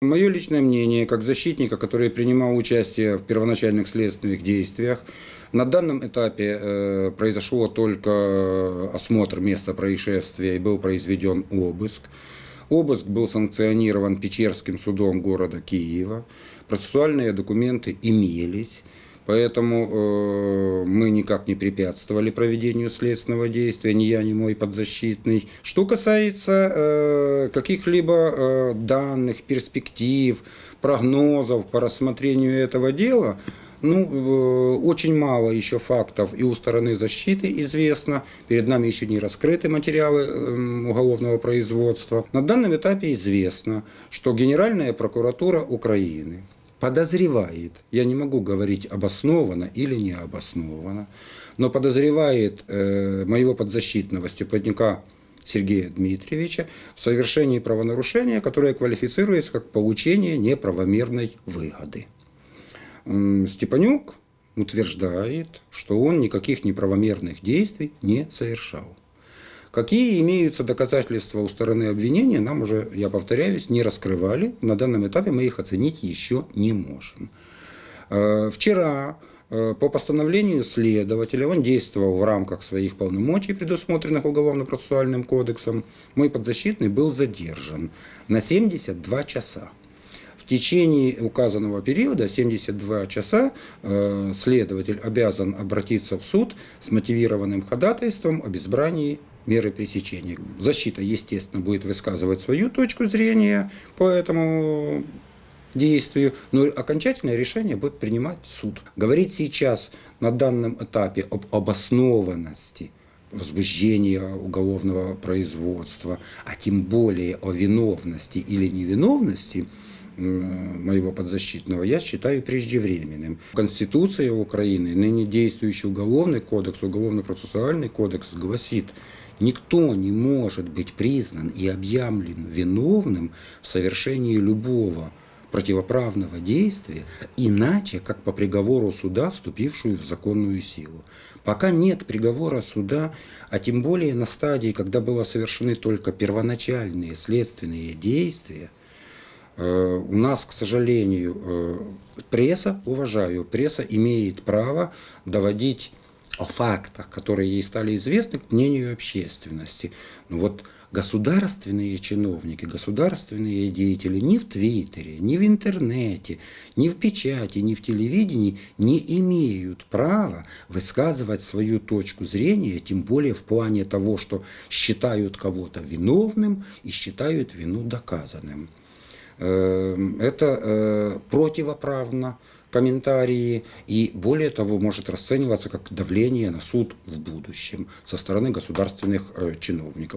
Мое личное мнение, как защитника, который принимал участие в первоначальных следственных действиях, на данном этапе э, произошло только осмотр места происшествия и был произведен обыск. Обыск был санкционирован Печерским судом города Киева. Процессуальные документы имелись. Поэтому э, мы никак не препятствовали проведению следственного действия, ни я, ни мой подзащитный. Что касается э, каких-либо э, данных, перспектив, прогнозов по рассмотрению этого дела, ну, э, очень мало еще фактов и у стороны защиты известно. Перед нами еще не раскрыты материалы э, уголовного производства. На данном этапе известно, что Генеральная прокуратура Украины подозревает, я не могу говорить обоснованно или не обоснованно, но подозревает э, моего подзащитного степняка Сергея Дмитриевича в совершении правонарушения, которое квалифицируется как получение неправомерной выгоды. Степанюк утверждает, что он никаких неправомерных действий не совершал. Какие имеются доказательства у стороны обвинения, нам уже, я повторяюсь, не раскрывали. На данном этапе мы их оценить еще не можем. Э, вчера э, по постановлению следователя, он действовал в рамках своих полномочий, предусмотренных Уголовно-процессуальным кодексом, мой подзащитный был задержан на 72 часа. В течение указанного периода, 72 часа, э, следователь обязан обратиться в суд с мотивированным ходатайством об избрании меры пресечения. Защита, естественно, будет высказывать свою точку зрения по этому действию, но окончательное решение будет принимать суд. Говорить сейчас на данном этапе об обоснованности возбуждения уголовного производства, а тем более о виновности или невиновности моего подзащитного, я считаю преждевременным. Конституция Украины, ныне действующий уголовный кодекс, уголовно-процессуальный кодекс гласит, Никто не может быть признан и объявлен виновным в совершении любого противоправного действия, иначе как по приговору суда, вступившую в законную силу. Пока нет приговора суда, а тем более на стадии, когда были совершены только первоначальные следственные действия, э, у нас, к сожалению, э, пресса, уважаю, пресса имеет право доводить о фактах, которые ей стали известны к мнению общественности. Но вот государственные чиновники, государственные деятели ни в Твиттере, ни в интернете, ни в печати, ни в телевидении не имеют права высказывать свою точку зрения, тем более в плане того, что считают кого-то виновным и считают вину доказанным. Эм, это э, противоправно комментарии и более того может расцениваться как давление на суд в будущем со стороны государственных э, чиновников.